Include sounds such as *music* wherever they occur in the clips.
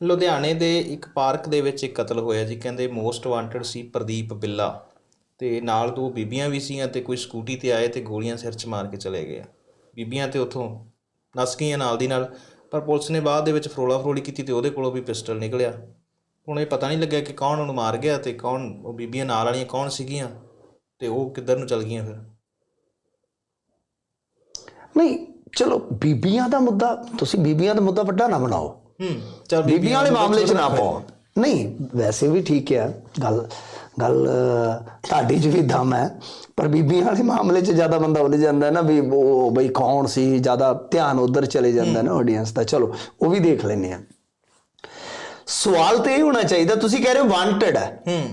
ਲੁਧਿਆਣੇ ਦੇ ਇੱਕ ਪਾਰਕ ਦੇ ਵਿੱਚ ਇੱਕ ਕਤਲ ਹੋਇਆ ਜੀ, ਕਹਿੰਦੇ ਮੋਸਟ ਵਾਂਟਡ ਸੀ ਪ੍ਰਦੀਪ ਬਿੱਲਾ। ਤੇ ਨਾਲ ਦੋ ਬੀਬੀਆਂ ਵੀ ਸੀਆਂ ਤੇ ਕੋਈ ਸਕੂਟੀ ਤੇ ਆਏ ਤੇ ਗੋਲੀਆਂ ਸਿਰ 'ਚ ਮਾਰ ਕੇ ਚਲੇ ਗਏ ਬੀਬੀਆਂ ਤੇ ਉਥੋਂ ਨਸ ਗਈਆਂ ਨਾਲ ਦੀ ਨਾਲ, ਪਰ ਪੁਲਿਸ ਨੇ ਬਾਅਦ ਦੇ ਵਿੱਚ ਫਰੋਲਾ ਫਰੋਲੀ ਕੀਤੀ ਤੇ ਉਹਦੇ ਕੋਲੋਂ ਵੀ ਪਿਸਟਲ ਨਿਕਲਿਆ। ਹੁਣ ਇਹ ਪਤਾ ਨਹੀਂ ਲੱਗਿਆ ਕਿ ਕੌਣ ਉਹਨੂੰ ਮਾਰ ਗਿਆ ਤੇ ਕੌਣ ਉਹ ਬੀਬੀਆਂ ਨਾਲ ਵਾਲੀਆਂ ਕੌਣ ਸੀਗੀਆਂ ਤੇ ਉਹ ਕਿੱਧਰ ਨੂੰ ਚਲ ਗਈਆਂ ਫਿਰ। ਨਹੀਂ, ਚਲੋ ਬੀਬੀਆਂ ਦਾ ਮੁੱਦਾ, ਤੁਸੀਂ ਬੀਬੀਆਂ ਦਾ ਮੁੱਦਾ ਵੱਡਾ ਨਾ ਬਣਾਓ। ਹੂੰ ਚਲ ਬੀਬੀਆਂ ਵਾਲੇ ਮਾਮਲੇ 'ਚ ਨਾ ਪਾਓ। ਨਹੀਂ ਵੈਸੇ ਵੀ ਠੀਕ ਹੈ ਗੱਲ ਗੱਲ ਤੁਹਾਡੀ 'ਚ ਵੀ ਦਮ ਹੈ ਪਰ ਬੀਬੀਆਂ ਵਾਲੇ ਮਾਮਲੇ 'ਚ ਜ਼ਿਆਦਾ ਬੰਦਾ ਉਲਝ ਜਾਂਦਾ ਨਾ ਵੀ ਉਹ ਬਈ ਕੌਣ ਸੀ ਜ਼ਿਆਦਾ ਧਿਆਨ ਉਧਰ ਚਲੇ ਜਾਂਦਾ ਨਾ ਆਡੀਅנס ਦਾ। ਚਲੋ ਉਹ ਵੀ ਦੇਖ ਲੈਂਦੇ ਆ ਸਵਾਲ ਤੇ ਇਹ ਹੋਣਾ ਚਾਹੀਦਾ ਤੁਸੀਂ ਕਹਿ ਰਹੇ ਹੋ ਵਾਂਟਡ ਹੈ। ਹੂੰ।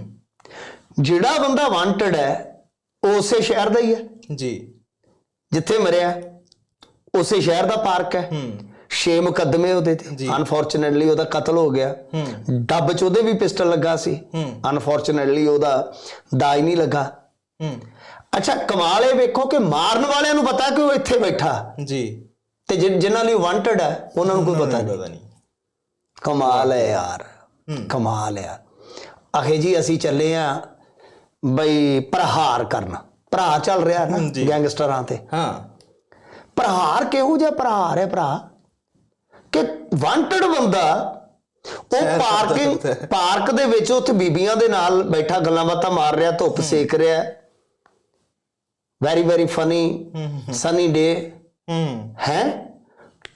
ਜਿਹੜਾ ਬੰਦਾ ਵਾਂਟਡ ਹੈ ਉਹ ਉਸੇ ਸ਼ਹਿਰ ਦਾ ਹੀ ਹੈ। ਜੀ। ਜਿੱਥੇ ਮਰਿਆ ਉਸੇ ਸ਼ਹਿਰ ਦਾ ਪਾਰਕ ਹੈ। ਹੂੰ। ਛੇ ਮੁਕੱਦਮੇ ਉਹਦੇ ਤੇ। ਅਨਫੋਰਚੂਨੇਟਲੀ ਉਹਦਾ ਕਤਲ ਹੋ ਗਿਆ। ਡੱਬ 'ਚ ਉਹਦੇ ਵੀ ਪਿਸਟਲ ਲੱਗਾ ਸੀ। ਅਨਫੋਰਚੂਨੇਟਲੀ ਉਹਦਾ ਦਾਈ ਨਹੀਂ ਲੱਗਾ। ਅੱਛਾ ਕਮਾਲ ਇਹ ਵੇਖੋ ਕਿ ਮਾਰਨ ਵਾਲਿਆਂ ਨੂੰ ਪਤਾ ਕਿ ਉਹ ਇੱਥੇ ਬੈਠਾ। ਜੀ। ਤੇ ਜਿਨ੍ਹਾਂ ਲਈ ਵਾਂਟਡ ਹੈ ਉਹਨਾਂ ਨੂੰ ਕੋਈ ਪਤਾ ਨਹੀਂ। ਕਮਾਲ ਹੈ ਯਾਰ। ਕਮਾਲ ਹੈ। ਅਖੇ ਜੀ ਅਸੀਂ ਚੱਲੇ ਆ ਬਈ ਪ੍ਰਹਾਰ ਕਰਨ। ਭਰਾ ਚੱਲ ਰਿਹਾ ਨਾ। ਗੈਂਗਸਟਰਾਂ ਤੇ। ਹਾਂ। ਪ੍ਰਹਾਰ ਕਿਹੋ ਜਿਹਾ ਪ੍ਰਹਾਰ ਹੈ ਭਰਾ? ਕਿ ਵਾਂਟਡ ਬੰਦਾ ਉਹ ਪਾਰਕਿੰਗ। ਪਾਰਕ ਦੇ ਵਿੱਚ ਉੱਥੇ ਬੀਬੀਆਂ ਦੇ ਨਾਲ ਬੈਠਾ ਗੱਲਾਂ ਬਾਤਾਂ ਮਾਰ ਰਿਹਾ ਧੁੱਪ ਸੇਕ ਰਿਹਾ। Very very funny sunny day ਹੂੰ।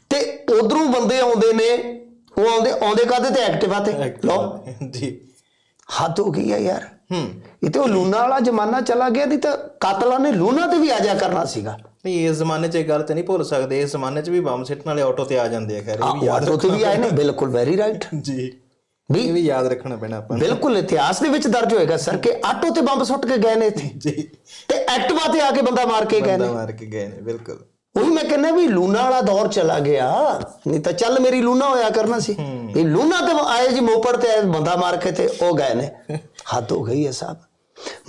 ਤੇ ਉਧਰੋਂ ਬੰਦੇ ਆਉਂਦੇ ਨੇ ਉਹ ਆਉਂਦੇ ਆਉਂਦੇ ਕਾਦੇ ਤੇ? ਐਕਟਿਵਾ ਤੇ? ਲਓ। ਜੀ। ਹੱਦ ਹੋ ਗਈ ਹੈ ਯਾਰ। ਹੂੰ। ਇਹ ਤੇ ਉਹ ਲੂਨਾ ਵਾਲਾ ਜ਼ਮਾਨਾ ਚਲਾ ਗਿਆ ਨਹੀਂ ਤਾਂ ਕਾਤਲਾਂ ਨੇ ਲੂਨਾ ਤੇ ਵੀ ਆ ਜਾ ਕਰਨਾ ਸੀਗਾ। ਨਹੀਂ ਇਸ ਜ਼ਮਾਨੇ 'ਚ ਇਹ ਗੱਲ ਤੇ ਨਹੀਂ ਭੁੱਲ ਸਕਦੇ। ਇਸ ਜ਼ਮਾਨੇ 'ਚ ਵੀ ਬੰਬ ਸਿੱਟਣ ਵਾਲੇ ਆਟੋ ਤੇ ਆ ਜਾਂਦੇ ਆ ਖੈਰ ਇਹ ਵੀ ਯਾਦ ਆਟੋ ਤੇ ਵੀ ਆਏ ਨੇ ਬਿਲਕੁਲ ਵੈਰੀ ਰਾਈਟ ਜੀ। ਵੀ ਇਹ ਵੀ ਯਾਦ ਰੱਖਣਾ ਪੈਣਾ ਆਪਾਂ। ਬਿਲਕੁਲ ਇਤਿਹਾਸ ਦੇ ਵਿੱਚ ਦਰਜ ਹੋਏਗਾ ਸਰ ਕਿ ਆਟੋ ਤੇ ਬੰਬ ਸੁੱਟ ਕੇ ਗਏ ਨੇ ਇੱਥੇ। ਜੀ। ਤੇ ਐਕਟਿਵਾ ਤੇ ਆ ਕੇ ਬੰਦਾ ਮਾਰ ਕੇ ਗਏ ਬੰਦਾ ਨੇ ਮਾਰ ਕੇ ਗਏ ਨੇ ਬਿਲਕੁਲ। ਉਹੀ ਮੈਂ ਕਹਿੰਦਾ ਵੀ ਲੂਨਾ ਵਾਲਾ ਦੌਰ ਚਲਾ ਗਿਆ। ਨਹੀਂ ਤਾਂ ਚੱਲ ਮੇਰੀ ਲੂਨਾ ਹੋਇਆ ਕਰਨਾ ਸੀ। ਇਹ ਲੂਨਾ ਤੇ ਆਏ ਜੀ ਮੋਪੜ ਤੇ ਆਏ ਬੰਦਾ ਮਾਰ ਕੇ ਤੇ ਉਹ ਗਏ ਨੇ। ਹੱਦ ਹੋ ਗਈ ਹੈ ਸਾਹਿਬ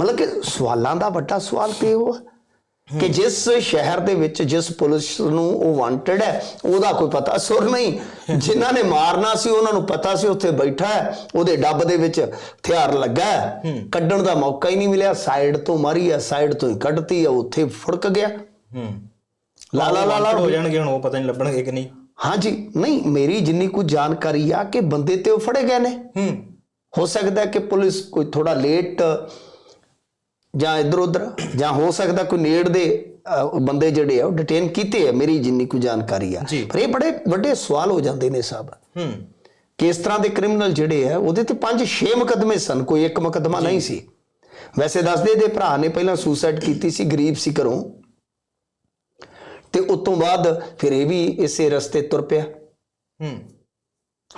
ਮਤਲਬ ਕਿ ਸਵਾਲਾਂ ਦਾ ਵੱਡਾ ਸਵਾਲ ਤੇ ਉਹ ਹੈ ਕਿ ਜਿਸ ਸ਼ਹਿਰ ਦੇ ਵਿੱਚ ਜਿਸ ਪੁਲਿਸ ਨੂੰ ਉਹ ਵਾਂਟਡ ਹੈ ਉਹਦਾ ਕੋਈ ਪਤਾ ਸੁਰ ਨਹੀਂ। ਜਿਨ੍ਹਾਂ ਨੇ ਮਾਰਨਾ ਸੀ ਉਹਨਾਂ ਨੂੰ ਪਤਾ ਸੀ ਉੱਥੇ ਬੈਠਾ ਹੈ ਉਹਦੇ ਡੱਬ ਦੇ ਵਿੱਚ ਹਥਿਆਰ ਲੱਗਾ ਹੈ। ਕੱਢਣ ਦਾ ਮੌਕਾ ਹੀ ਨਹੀਂ ਮਿਲਿਆ। ਸਾਈਡ ਤੋਂ ਮਾਰੀ ਹੈ ਸਾਈਡ ਤੋਂ ਹੀ ਕੱਢਤੀ ਹੈ ਉੱਥੇ ਫੁੜਕ ਗਿਆ। ਲਾ ਲਾ ਲਾ ਲਾ ਹੋ ਜਾਣਗੇ ਹੁਣ ਉਹ ਪਤਾ ਨਹੀਂ ਲੱਭਣਗੇ ਕਿ ਨਹੀਂ। ਹਾਂਜੀ ਨਹੀਂ ਮੇਰੀ ਜਿੰਨੀ ਕੁ ਜਾਣਕਾਰੀ ਆ ਕਿ ਬੰਦੇ ਤੇ ਉਹ ਫੜੇ ਗਏ ਨੇ। ਹੂੰ। ਹੋ ਸਕਦਾ ਹੈ ਕਿ ਪੁਲਿਸ ਕੋਈ ਥੋੜਾ ਲੇਟ ਜਾਂ ਇਧਰ ਉਧਰ ਜਾਂ ਹੋ ਸਕਦਾ ਕੋਈ ਨੇੜ ਦੇ ਬੰਦੇ ਜਿਹੜੇ ਆ ਉਹ ਡਿਟੇਨ ਕੀਤੇ ਆ ਮੇਰੀ ਜਿੰਨੀ ਕੁ ਜਾਣਕਾਰੀ ਆ। ਪਰ ਇਹ ਬੜੇ ਵੱਡੇ ਸਵਾਲ ਹੋ ਜਾਂਦੇ ਨੇ ਸਾਹਿਬ ਹੂੰ। ਕਿ ਇਸ ਤਰ੍ਹਾਂ ਦੇ ਕ੍ਰਿਮੀਨਲ ਜਿਹੜੇ ਆ ਉਹਦੇ ਤੇ 5-6 ਮੁਕੱਦਮੇ ਸਨ ਕੋਈ ਇੱਕ ਮੁਕੱਦਮਾ ਨਹੀਂ ਸੀ। ਵੈਸੇ ਦੱਸਦੇ ਦੇ ਭਰਾ ਨੇ ਪਹਿਲਾਂ ਸੁਸਾਈਡ ਕੀਤੀ ਸੀ ਗਰੀਬ ਸੀ ਘਰੋਂ। ਤੇ ਉਸ ਤੋਂ ਬਾਅਦ ਫਿਰ ਇਹ ਵੀ ਇਸੇ ਰਸਤੇ ਤੁਰ ਪਿਆ। ਹੂੰ।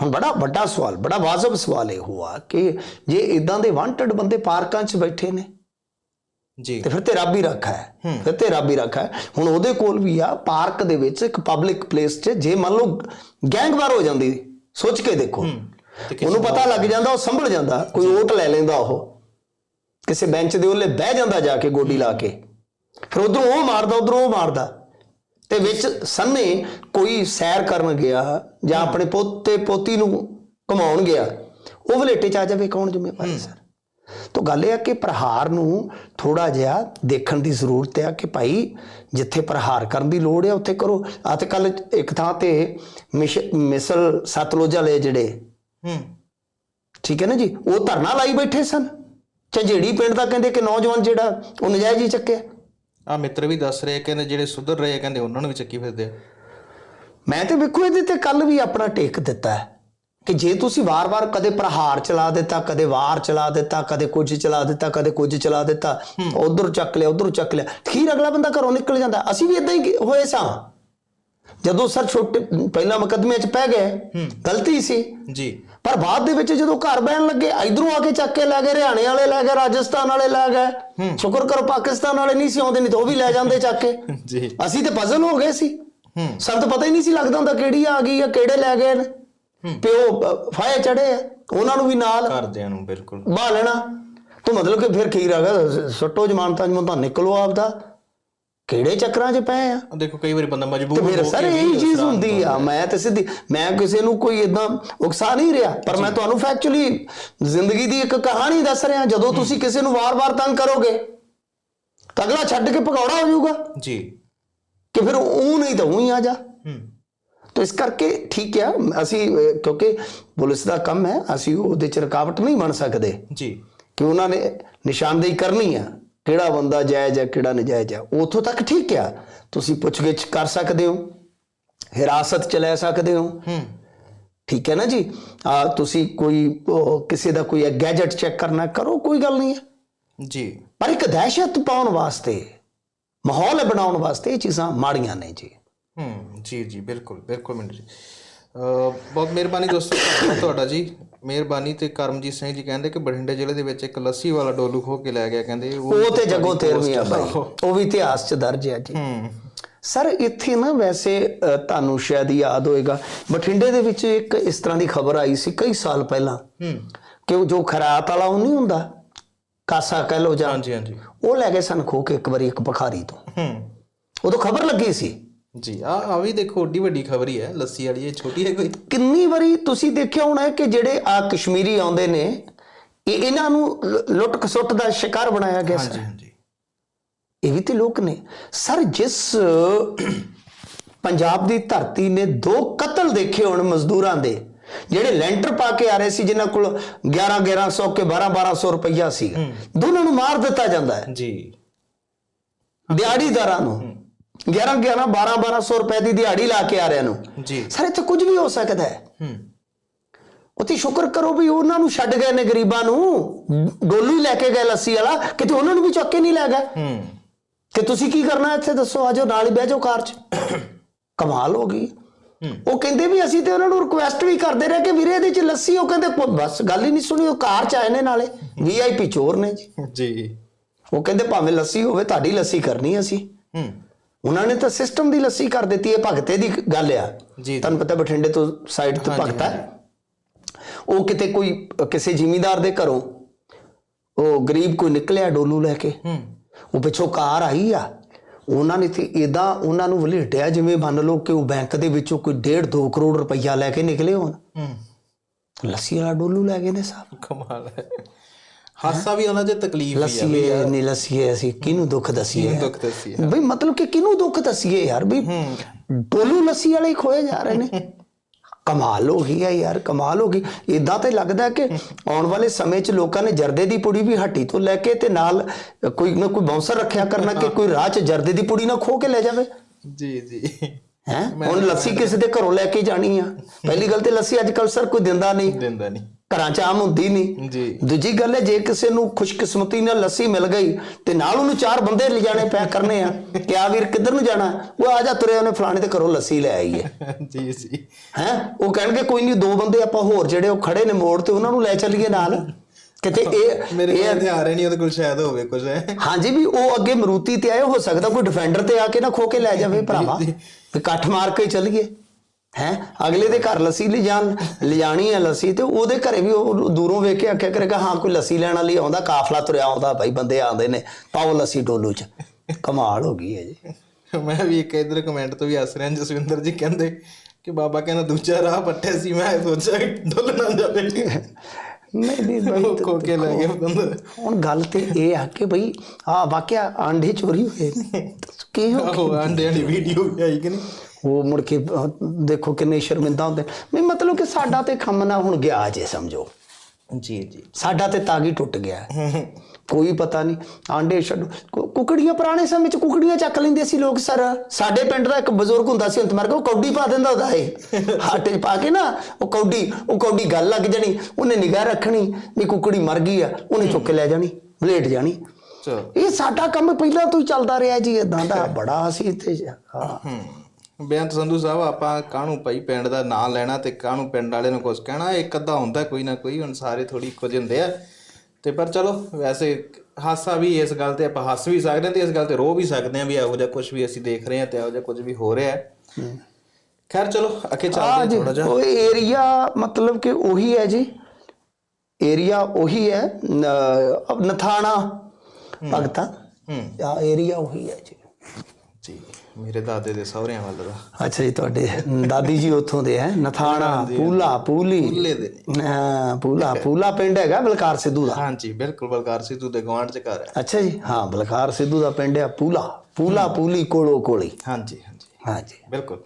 ਹੁਣ ਬੜਾ ਵੱਡਾ ਸਵਾਲ ਬੜਾ ਵਾਜਬ ਸਵਾਲ ਇਹ ਹੋਆ ਕਿ ਜੇ ਇਦਾਂ ਦੇ ਵਾਂਟਡ ਬੰਦੇ ਪਾਰਕਾਂ 'ਚ ਬੈਠੇ ਨੇ ਜੀ। ਤੇ ਫਿਰ ਤੇ ਰੱਬ ਹੀ ਰੱਖਾ ਹੈ। ਫਿਰ ਤੇ ਰੱਬ ਹੀ ਰੱਖਾ ਹੈ। ਹੁਣ ਉਹਦੇ ਕੋਲ ਵੀ ਆ ਪਾਰਕ ਦੇ ਵਿੱਚ ਇੱਕ ਪਬਲਿਕ ਪਲੇਸ 'ਚ ਜੇ ਮੰਨ ਲਓ ਗੈਂਗਵਾਰ ਹੋ ਜਾਂਦੀ ਸੋਚ ਕੇ ਦੇਖੋ। ਉਹਨੂੰ ਪਤਾ ਲੱਗ ਜਾਂਦਾ ਉਹ ਸੰਭਲ ਜਾਂਦਾ ਕੋਈ ਓਟ ਲੈ ਲੈਂਦਾ ਉਹ। ਕਿਸੇ ਬੈਂਚ ਦੇ ਉੱਲੇ ਬਹਿ ਜਾਂਦਾ ਜਾ ਕੇ ਗੋਡੀ ਲਾ ਕੇ। ਫਿਰ ਉਧਰੋਂ ਉਹ ਮਾਰਦਾ ਉਧਰੋਂ ਉਹ ਮਾਰਦਾ। ਤੇ ਵਿੱਚ ਸੰਨੇ ਕੋਈ ਸੈਰ ਕਰਨ ਗਿਆ ਜਾਂ ਆਪਣੇ ਪੋਤੇ ਪੋਤੀ ਨੂੰ ਘਮਾਉਣ ਗਿਆ ਉਹ ਵਲੇਟੇ ਚ ਆ ਜਾਵੇ ਕੌਣ ਜ਼ਿੰਮੇਵਾਰ ਹੈ ਸਰ? ਤਾਂ ਗੱਲ ਇਹ ਆ ਕਿ ਪ੍ਰਹਾਰ ਨੂੰ ਥੋੜਾ ਜਿਹਾ ਦੇਖਣ ਦੀ ਜ਼ਰੂਰਤ ਹੈ ਕਿ ਭਾਈ ਜਿੱਥੇ ਪ੍ਰਹਾਰ ਕਰਨ ਦੀ ਲੋੜ ਹੈ ਉੱਥੇ ਕਰੋ। ਤੇ ਕੱਲ ਇੱਕ ਥਾਂ ਤੇ ਮਿਸ਼- ਮਿਸਲ ਸਤਲੁਜ ਵਾਲੇ ਜਿਹੜੇ ਹੂੰ ਠੀਕ ਹੈ ਨਾ ਜੀ ਉਹ ਧਰਨਾ ਲਾਈ ਬੈਠੇ ਸਨ। ਝੰਜੇੜੀ ਪਿੰਡ ਦਾ ਕਹਿੰਦੇ ਕਿ ਨੌਜਵਾਨ ਜਿਹੜਾ ਉਹ ਨਜਾਇਜ਼ ਹੀ ਚੱਕਿਆ। ਆ ਮਿੱਤਰ ਵੀ ਦੱਸ ਰਹੇ ਕਹਿੰਦੇ ਜਿਹੜੇ ਸੁਧਰ ਰਹੇ ਕਹਿੰਦੇ ਉਹਨਾਂ ਨੂੰ ਵੀ ਚੱਕੀ ਫਿਰਦੇ ਆ। ਮੈਂ ਤੇ ਵੇਖੋ ਇਹਦੇ ਤੇ ਕੱਲ ਵੀ ਆਪਣਾ ਟੇਕ ਦਿੱਤਾ ਹੈ ਕਿ ਜੇ ਤੁਸੀਂ ਵਾਰ-ਵਾਰ ਕਦੇ ਪ੍ਰਹਾਰ ਚਲਾ ਦਿੱਤਾ ਕਦੇ ਵਾਰ ਚਲਾ ਦਿੱਤਾ ਕਦੇ ਕੁਝ ਚਲਾ ਦਿੱਤਾ ਕਦੇ ਕੁਝ ਚਲਾ ਦਿੱਤਾ ਉਧਰ ਚੱਕ ਲਿਆ ਉਧਰ ਚੱਕ ਲਿਆ ਖੀਰ ਅਗਲਾ ਬੰਦਾ ਘਰੋਂ ਨਿਕਲ ਜਾਂਦਾ। ਅਸੀਂ ਵੀ ਇਦਾਂ ਹੀ ਹੋਏ ਸਾਂ। ਜਦੋਂ ਸਰ ਛੋਟੇ ਪਹਿਲਾਂ ਮੁਕੱਦਮੇ 'ਚ ਪੈ ਗਏ ਗਲਤੀ ਸੀ। ਜੀ। ਪਰ ਬਾਅਦ ਦੇ ਵਿੱਚ ਜਦੋਂ ਘਰ ਬਹਿਣ ਲੱਗੇ ਇਧਰੋਂ ਆ ਕੇ ਚੱਕ ਕੇ ਲੈ ਗਏ ਹਰਿਆਣੇ ਵਾਲੇ ਲੈ ਗਏ ਰਾਜਸਥਾਨ ਵਾਲੇ ਲੈ ਗਏ। ਸ਼ੁਕਰ ਕਰੋ ਪਾਕਿਸਤਾਨ ਵਾਲੇ ਨਹੀਂ ਸੀ ਆਉਂਦੇ ਨਹੀਂ ਤਾਂ ਉਹ ਵੀ ਲੈ ਜਾਂਦੇ ਚੱਕ ਕੇ। ਜੀ। ਅਸੀਂ ਤੇ ਪਜ਼ਲ ਹੋ ਗਏ ਸੀ। ਸਾਨੂੰ ਤਾਂ ਪਤਾ ਹੀ ਨਹੀਂ ਸੀ ਲੱਗਦਾ ਹੁੰਦਾ ਕਿਹੜੀ ਆ ਗਈ ਆ ਕਿਹੜੇ ਲੈ ਗਏ ਨੇ। ਪਿਓ ਫਾਇ ਚੜੇ ਆ ਉਹਨਾਂ ਨੂੰ ਵੀ ਨਾਲ। ਘਰਦਿਆਂ ਨੂੰ ਬਿਲਕੁਲ। ਬਾਹ ਲੈਣਾ। ਤੂੰ ਮਤਲਬ ਕਿ ਫਿਰ ਖੀਰ ਆ ਗਿਆ ਸੁੱਟੋ ਜਮਾਨਤਾਂ ਜਮਾਨਤਾਂ ਨਿਕਲੋ ਆਪਦਾ। ਕਿਹੜੇ ਚੱਕਰਾਂ 'ਚ ਪਏ ਆ? ਦੇਖੋ ਕਈ ਵਾਰੀ ਬੰਦਾ ਮਜਬੂਰ ਫਿਰ ਹੋ ਸਰ ਕੇ ਵੀ ਇਹੀ ਚੀਜ਼ ਹੁੰਦੀ ਆ ਮੈਂ ਤੇ ਸਿੱਧੀ ਮੈਂ ਕਿਸੇ ਨੂੰ ਕੋਈ ਇਦਾਂ ਉਕਸਾ ਨਹੀਂ ਰਿਹਾ ਪਰ ਮੈਂ ਤੁਹਾਨੂੰ ਫੈਕਚੁਅਲੀ ਜ਼ਿੰਦਗੀ ਦੀ ਇੱਕ ਕਹਾਣੀ ਦੱਸ ਰਿਹਾ ਜਦੋਂ ਤੁਸੀਂ ਕਿਸੇ ਨੂੰ ਵਾਰ-ਵਾਰ ਤੰਗ ਕਰੋਗੇ ਤਾਂ ਅਗਲਾ ਛੱਡ ਕੇ ਭਗੌੜਾ ਹੋ ਜਾਊਗਾ। ਜੀ। ਕਿ ਫਿਰ ਉਹ ਨਹੀਂ ਤਾਂ ਉਹ ਆ ਜਾ। ਹੂੰ। ਤਾਂ ਇਸ ਕਰਕੇ ਠੀਕ ਆ ਅਸੀਂ ਕਿਉਂਕਿ ਪੁਲਿਸ ਦਾ ਕੰਮ ਹੈ ਅਸੀਂ ਉਹਦੇ ਚ ਰੁਕਾਵਟ ਨਹੀਂ ਬਣ ਸਕਦੇ। ਜੀ। ਕਿ ਉਹਨਾਂ ਨੇ ਨਿਸ਼ਾਨਦੇਹੀ ਕਰਨੀ ਆ। ਕਿਹੜਾ ਬੰਦਾ ਜਾਇਜ਼ ਹੈ ਕਿਹੜਾ ਨਜਾਇਜ਼ ਹੈ। ਉਥੋਂ ਤੱਕ ਠੀਕ ਆ। ਤੁਸੀਂ ਪੁੱਛਗਿੱਛ ਕਰ ਸਕਦੇ ਹੋ। ਹਿਰਾਸਤ ਚ ਲੈ ਸਕਦੇ ਹੋ। ਹੂੰ। ਠੀਕ ਹੈ ਨਾ ਜੀ? ਆ ਤੁਸੀਂ ਕੋਈ ਕਿਸੇ ਦਾ ਕੋਈ ਗੈਜਟ ਚੈੱਕ ਕਰਨਾ ਕਰੋ ਕੋਈ ਗੱਲ ਨਹੀਂ ਹੈ। ਜੀ। ਪਰ ਇੱਕ ਦਹਿਸ਼ਤ ਪਾਉਣ ਵਾਸਤੇ ਮਾਹੌਲ ਬਣਾਉਣ ਵਾਸਤੇ ਇਹ ਚੀਜ਼ਾਂ ਮਾੜੀਆਂ ਨੇ ਜੀ। ਹੂੰ ਜੀ ਜੀ ਬਿਲਕੁਲ ਬਿਲਕੁਲ ਮਿੰਟ ਜੀ। ਬਹੁਤ ਮਿਹਰਬਾਨੀ ਦੋਸਤੋ ਤੁਹਾਡਾ ਜੀ। ਮਿਹਰਬਾਨੀ ਤੇ ਕਰਮਜੀਤ ਸਿੰਘ ਜੀ ਕਹਿੰਦੇ ਕਿ ਬਠਿੰਡੇ ਜ਼ਿਲ੍ਹੇ ਦੇ ਵਿੱਚ ਇੱਕ ਲੱਸੀ ਵਾਲਾ ਡੋਲੂ ਖੋ ਕੇ ਲੈ ਗਿਆ ਕਹਿੰਦੇ ਉਹ ਤੇ ਜੱਗੋ ਤੇਰਵੀਂ ਆ ਬਾਈ। ਉਹ। ਵੀ ਇਤਿਹਾਸ ਚ ਦਰਜ ਹੈ ਜੀ। ਸਰ ਇੱਥੇ ਨਾ ਵੈਸੇ ਤੁਹਾਨੂੰ ਸ਼ਾਇਦ ਯਾਦ ਹੋਏਗਾ ਬਠਿੰਡੇ ਦੇ ਵਿੱਚ ਇੱਕ ਇਸ ਤਰ੍ਹਾਂ ਦੀ ਖਬਰ ਆਈ ਸੀ ਕਈ ਸਾਲ ਪਹਿਲਾਂ ਕਿ ਉਹ ਜੋ ਖਰਾਤ ਵਾਲਾ ਉਹ ਨਹੀਂ ਹੁੰਦਾ? ਕਾਸਾ ਕਹਿ ਲੋ ਜਾਂ ਹਾਂਜੀ ਹਾਂਜੀ। ਉਹ ਲੈ ਗਏ ਸਨ ਖੋ ਕੇ ਇੱਕ ਵਾਰੀ ਇੱਕ ਭਖਾਰੀ ਤੋਂ। ਹੂੰ। ਉਦੋਂ ਖਬਰ ਲੱਗੀ ਸੀ। ਜੀ ਆ ਆ ਵੀ ਦੇਖੋ ਓਡੀ ਵੱਡੀ ਖਬਰ ਹੀ ਹੈ ਲੱਸੀ ਵਾਲੀ ਇਹ ਛੋਟੀ ਹੈ ਕੋਈ? ਕਿੰਨੀ ਵਾਰੀ ਤੁਸੀਂ ਦੇਖਿਆ ਹੋਣਾ ਹੈ ਕਿ ਜਿਹੜੇ ਆ ਕਸ਼ਮੀਰੀ ਆਉਂਦੇ ਨੇ ਇਹ ਇਹਨਾਂ ਨੂੰ ਲੁੱਟ ਖਸੁੱਟ ਦਾ ਸ਼ਿਕਾਰ ਬਣਾਇਆ ਗਿਆ ਸਰ? ਹਾਂਜੀ। ਹਾਂਜੀ ਇਹ ਵੀ ਤੇ ਲੋਕ ਨੇ। ਸਰ ਜਿਸ ਪੰਜਾਬ ਦੀ ਧਰਤੀ ਨੇ ਦੋ ਕਤਲ ਦੇਖੇ ਹੋਣ ਮਜ਼ਦੂਰਾਂ ਦੇ ਜਿਹੜੇ ਲੈਂਟਰ ਪਾ ਕੇ ਆ ਰਹੇ ਸੀ ਜਿਨ੍ਹਾਂ ਕੋਲ 11 1100 ਕੇ 12 1200 ਰੁਪਈਆ ਸੀ ਦੋਨਾਂ ਨੂੰ ਮਾਰ ਦਿੱਤਾ ਜਾਂਦਾ ਹੈ। ਜੀ। ਦਿਹਾੜੀਦਾਰਾਂ ਨੂੰ। 11 11 12 1200 ਰੁਪਏ ਦੀ ਦਿਹਾੜੀ ਲਾ ਕੇ ਆ ਰਿਆਂ ਨੂੰ। ਜੀ। ਸਰ ਇੱਥੇ ਕੁਝ ਵੀ ਹੋ ਸਕਦਾ ਹੈ। ਹੂੰ। ਉਤੇ ਸ਼ੁਕਰ ਕਰੋ ਵੀ ਉਹਨਾਂ ਨੂੰ ਛੱਡ ਗਏ ਨੇ ਗਰੀਬਾਂ ਨੂੰ। ਡੋਲੂ ਲੈ ਕੇ ਗਏ ਲੱਸੀ ਵਾਲਾ ਕਿਤੇ ਉਹਨਾਂ ਨੂੰ ਵੀ ਚੱਕ ਕੇ ਨਹੀਂ ਲੈ ਗਏ। ਹੂੰ। ਕਿ ਤੁਸੀਂ ਕੀ ਕਰਨਾ ਇੱਥੇ? ਦੱਸੋ ਆਜੋ ਨਾਲ ਹੀ ਬਹਿ ਜਾਓ ਕਾਰ 'ਚ। ਕਮਾਲ ਹੋ ਗਈ। ਉਹ ਕਹਿੰਦੇ ਵੀ ਅਸੀਂ ਤੇ ਉਹਨਾਂ ਨੂੰ ਰਿਕੁਐਸਟ ਵੀ ਕਰਦੇ ਰਹੇ ਕਿ ਵੀਰੇ ਇਹਦੇ 'ਚ ਲੱਸੀ ਉਹ ਕਹਿੰਦੇ ਬਸ ਗੱਲ ਹੀ ਨਹੀਂ ਸੁਣੀ ਉਹ ਕਾਰ 'ਚ ਆਏ ਨੇ ਨਾਲੇ। ਵੀਆਈਪੀ ਚੋਰ ਨੇ ਜੀ। ਜੀ। ਉਹ ਕਹਿੰਦੇ ਭਾਵੇਂ ਲੱਸੀ ਹੋਵੇ ਤੁਹਾਡੀ ਲੱਸੀ ਕਰਨੀ ਅਸੀਂ। ਹੂੰ। ਉਹਨਾਂ ਨੇ ਤਾਂ ਸਿਸਟਮ ਦੀ ਲੱਸੀ ਕਰ ਦਿੱਤੀ ਇਹ ਭਗਤੇ ਦੀ ਗੱਲ ਆ। ਜੀ ਤੁਹਾਨੂੰ ਪਤਾ ਬਠਿੰਡੇ ਤੋਂ ਸਾਈਡ ਤੇ ਭਗਤਾ ਉਹ ਕਿਤੇ ਕੋਈ ਕਿਸੇ ਜ਼ਿਮੀਂਦਾਰ ਦੇ ਘਰੋਂ ਉਹ ਗਰੀਬ ਕੋਈ ਨਿਕਲਿਆ ਡੋਲੂ ਲੈ ਕੇ। ਹੂੰ। ਉਹ ਪਿੱਛੋਂ ਕਾਰ ਆਈ ਆ। ਉਹਨਾਂ ਨੇ ਤੇ ਇਦਾਂ ਉਹਨਾਂ ਨੂੰ ਵਲੇਟਿਆ ਜਿਵੇਂ ਮੰਨ ਲਓ ਕਿ ਉਹ ਬੈਂਕ ਦੇ ਵਿੱਚੋਂ ਕੋਈ 1.5 2 ਕਰੋੜ ਰੁਪਈਆ ਲੈ ਕੇ ਨਿਕਲੇ ਹੋਣ। ਹੂੰ। ਲੱਸੀ ਵਾਲਾ ਡੋਲੂ ਲੈ ਗਏ ਨੇ ਸਾਹਿਬ ਕਮਾਲ ਹੈ। ਹਾਸਾ ਵੀ ਉਹਨਾਂ 'ਚ ਤਕਲੀਫ ਹੀ ਆ ਲੱਸੀਏ ਨਹੀਂ ਲੱਸੀਏ ਅਸੀਂ ਕਿਹਨੂੰ ਦੁੱਖ ਦਸੀਏ ਦੁੱਖ ਦੱਸੀ ਬਈ ਮਤਲਬ ਕਿ ਕਿਹਨੂੰ ਦੁੱਖ ਦਸੀਏ ਯਾਰ? ਵੀ ਡੋਲੂ ਲੱਸੀ ਵਾਲੇ ਖੋਏ ਜਾ ਰਹੇ ਨੇ। *laughs* ਕਮਾਲ ਹੋ ਗਈ ਹੈ ਯਾਰ ਕਮਾਲ ਹੋ ਗਈ। ਇਦਾਂ ਤੇ ਲੱਗਦਾ ਕਿ ਆਉਣ ਵਾਲੇ ਸਮੇਂ 'ਚ ਲੋਕਾਂ ਨੇ ਜਰਦੇ ਦੀ ਪੁੜੀ ਵੀ ਹੱਟੀ ਤੋਂ ਲੈ ਕੇ ਤੇ ਨਾਲ ਕੋਈ ਨਾ ਕੋਈ ਬਾਉਂਸਰ ਰੱਖਿਆ ਕਰਨਾ ਕਿ ਕੋਈ ਰਾਹ 'ਚ ਜਰਦੇ ਦੀ ਪੁੜੀ ਨਾ ਖੋ ਕੇ ਲੈ ਜਾਵੇ। ਜੀ ਜੀ। ਹੈ? ਹੁਣ ਲੱਸੀ ਕਿਸੇ ਦੇ ਘਰੋਂ ਲੈ ਕੇ ਜਾਣੀ ਆ। *laughs* ਪਹਿਲੀ ਗੱਲ ਤੇ ਲੱਸੀ ਅੱਜ ਕੱਲ ਸਰ ਕੋਈ ਦਿੰਦਾ ਨਹੀਂ। ਦਿੰਦਾ ਨਹੀਂ। ਘਰਾਂ 'ਚ ਆਮ ਹੁੰਦੀ ਨਹੀਂ ਜੀ। ਦੂਜੀ ਗੱਲ ਹੈ ਜੇ ਕਿਸੇ ਨੂੰ ਖੁਸ਼ਕਿਸਮਤੀ ਨਾਲ ਲੱਸੀ ਮਿਲ ਗਈ ਤੇ ਨਾਲ ਉਹਨੂੰ ਚਾਰ ਬੰਦੇ ਲਿਜਾਣੇ ਪਿਆ ਕਰਨੇ ਆ ਕਿ ਆ ਵੀਰ ਕਿੱਧਰ ਨੂੰ ਜਾਣਾ? ਉਹ ਆ ਜਾ ਤੁਰੇ ਉਹਨੇ ਫਲਾਣੇ ਦੇ ਘਰੋਂ ਲੱਸੀ ਲੈ ਆਈ ਹੈ। *laughs* ਜੀ ਜੀ। ਹੈ? ਉਹ ਕਹਿਣਗੇ ਕੋਈ ਨਹੀਂ ਦੋ ਬੰਦੇ ਆਪਾਂ ਹੋਰ ਜਿਹੜੇ ਉਹ ਖੜੇ ਨੇ ਮੋੜ ਤੇ ਉਹਨਾਂ ਨੂੰ ਲੈ ਚੱਲੀਏ ਨਾਲ। ਕਿਤੇ ਇਹ *laughs* ਮੇਰੇ ਕੋਲ ਹਥਿਆਰ ਨਹੀਂ ਉਹਦੇ ਕੋਲ ਸ਼ਾਇਦ ਹੋਵੇ ਕੁਝ ਹੈ *laughs* ਹਾਂਜੀ ਵੀ ਉਹ ਅੱਗੇ ਮਰੂਤੀ ਤੇ ਆਏ ਹੋ ਸਕਦਾ ਕੋਈ ਡਿਫੈਂਡਰ ਤੇ ਆ ਕੇ ਨਾ ਖੋ ਕੇ ਲੈ ਜਾਵੇ ਭਰਾਵਾ। ਤੇ ਇਕੱਠ ਮਾਰ ਕੇ ਚੱਲੀਏ। ਹੈ? ਅਗਲੇ ਦੇ ਘਰ ਲੱਸੀ ਲਿਜਾਣ ਲਿਜਾਣੀ ਹੈ ਲੱਸੀ ਤੇ ਉਹਦੇ ਘਰੇ ਵੀ ਉਹ ਦੂਰੋਂ ਵੇਖ ਕੇ ਆਖਿਆ ਕਰੇਗਾ ਹਾਂ ਕੋਈ ਲੱਸੀ ਲੈਣ ਵਾਲੀ ਆਉਂਦਾ ਕਾਫਲਾ ਤੁਰਿਆ ਆਉਂਦਾ ਭਾਈ ਬੰਦੇ ਆਉਂਦੇ ਨੇ ਪਾਓ ਲੱਸੀ ਡੋਲੂ ਚ। ਕਮਾਲ ਹੋ ਗਈ ਹੈ ਜੀ। ਮੈਂ ਵੀ ਇੱਕ ਇਧਰ ਕਮੈਂਟ ਤੋਂ ਵੀ ਹੱਸ ਰਿਹਾ ਜਸਵਿੰਦਰ ਜੀ ਕਹਿੰਦੇ ਕਿ ਬਾਬਾ ਕਹਿੰਦਾ ਦੂਜਾ ਰਾਹ ਪੱਟਿਆ ਸੀ ਮੈਂ ਸੋਚਿਆ ਡੁੱਲ ਨਾ ਜਾਵੇ। ਨਹੀਂ ਨਹੀਂ ਭਾਈ ਕੇ ਲੈ ਗਏ ਬੰਦਰ ਹੁਣ ਗੱਲ ਤੇ ਇਹ ਆ ਕਿ ਭਈ ਆ ਵਾਕਿਆ ਆਂਡੇ ਚੋਰੀ ਹੋਏ ਨੇ। ਕੀ ਹੋ ਆਂਡੇ ਵਾਲੀ ਵੀਡੀਓ ਵੀ ਆਈ ਕਿ ਨਹੀਂ? ਉਹ ਮੁੜ ਕੇ ਦੇਖੋ ਕਿੰਨੇ ਸ਼ਰਮਿੰਦਾ ਹੁੰਦੇ ਵੀ ਮਤਲਬ ਕਿ ਸਾਡਾ ਤੇ ਖੰਮ ਨਾ ਹੁਣ ਗਿਆ ਜੇ ਸਮਝੋ। ਜੀ ਜੀ। ਸਾਡਾ ਤੇ ਤਾਗੀ ਟੁੱਟ ਗਿਆ। ਕੋਈ ਪਤਾ ਨਹੀਂ ਆਂਡੇ ਛੱਡੋ। ਕੁਕੜੀਆਂ ਪੁਰਾਣੇ ਸਮੇਂ ਚ ਕੁਕੜੀਆਂ ਚੱਕ ਲੈਂਦੇ ਸੀ ਲੋਕ ਸਰ। ਸਾਡੇ ਪਿੰਡ ਦਾ ਇੱਕ ਬਜ਼ੁਰਗ ਹੁੰਦਾ ਸੀ ਅੰਤ ਮਾਰ ਉਹ ਕੌਡੀ ਪਾ ਦਿੰਦਾ ਹੁੰਦਾ ਏ ਹਾਟੇ 'ਚ ਪਾ ਕੇ ਨਾ ਉਹ ਕੌਡੀ ਉਹ ਕੌਡੀ ਗੱਲ ਲੱਗ ਜਾਣੀ। ਉਹਨੇ ਨਿਗਾਹ ਰੱਖਣੀ ਵੀ ਕੁਕੜੀ ਮਰ ਗਈ ਆ ਉਹਨੇ ਚੁੱਕ ਕੇ ਲੈ ਜਾਣੀ ਲੇਟ ਜਾਣੀ। ਇਹ ਸਾਡਾ ਕੰਮ ਪਹਿਲਾਂ ਤੋਂ ਹੀ ਚੱਲਦਾ ਰਿਹਾ ਜੀ ਇਦਾਂ ਦਾ ਬੜਾ ਅਸੀਂ ਇੱਥੇ। ਹੂੰ। ਬੇਅੰਤ ਸੰਧੂ ਸਾਹਿਬ ਆਪਾਂ ਕਾਹਨੂੰ ਭਾਈ ਪਿੰਡ ਦਾ ਨਾਂ ਲੈਣਾ ਤੇ ਕਾਹਨੂੰ ਪਿੰਡ ਵਾਲੇ ਨੂੰ ਕੁਝ ਕਹਿਣਾ? ਇੱਕ ਅੱਧਾ ਹੁੰਦਾ ਕੋਈ ਨਾ ਕੋਈ ਹੁਣ ਸਾਰੇ ਥੋੜੀ ਇੱਕੋ ਜਿਹੇ ਹੁੰਦੇ ਆ। ਤੇ ਪਰ ਚਲੋ ਵੈਸੇ ਹਾਸਾ ਵੀ ਇਸ ਗੱਲ ਤੇ ਆਪਾਂ ਹੱਸ ਵੀ ਸਕਦੇ ਹਾਂ ਤੇ ਇਸ ਗੱਲ ਤੇ ਰੋ ਵੀ ਸਕਦੇ ਹਾਂ ਵੀ ਇਹੋ ਜਿਹਾ ਕੁਝ ਵੀ ਅਸੀਂ ਦੇਖ ਰਹੇ ਹਾਂ ਤੇ ਇਹੋ ਜਿਹਾ ਕੁਝ ਵੀ ਹੋ ਰਿਹਾ ਹੈ। ਖੈਰ ਚਲੋ ਅੱਗੇ ਚੱਲਦੇ ਥੋੜਾ ਜਿਹਾ। ਉਹ ਏਰੀਆ ਮਤਲਬ ਕਿ ਉਹੀ ਹੈ ਜੀ। ਏਰੀਆ ਉਹੀ ਹੈ ਅਹ ਨਥਾਣਾ ਭਗਤਾ। ਹੂੰ। ਆ ਏਰੀਆ ਉਹੀ ਹੈ ਜੀ। ਮੇਰੇ ਦਾਦੇ ਦੇ ਸਹੁਰਿਆਂ ਵੱਲ ਦਾ। ਅੱਛਾ ਜੀ ਤੁਹਾਡੇ ਦਾਦੀ ਜੀ ਉੱਥੋਂ ਦੇ ਹੈ? ਨਥਾਣਾ ਪੂਲਾ ਪੂਲੀ? ਪੂਲੇ ਦੇ। ਹਾਂ, ਪੂਲਾ ਪੂਲਾ ਪਿੰਡ ਹੈਗਾ ਬਲਕਾਰ ਸਿੱਧੂ ਦਾ? ਹਾਂਜੀ ਬਿਲਕੁਲ ਬਲਕਾਰ ਸਿੱਧੂ ਦੇ ਗਵਾਂਢ ਚ ਘਰ ਹੈ। ਅੱਛਾ ਜੀ ਹਾਂ ਬਲਕਾਰ ਸਿੱਧੂ ਦਾ ਪਿੰਡ ਹੈ ਪੂਲਾ। ਪੂਲਾ ਪੂਲੀ ਕੋਲੋ ਕੋਲੀ। ਹਾਂਜੀ ਹਾਂਜੀ। ਹਾਂਜੀ। ਬਿਲਕੁਲ।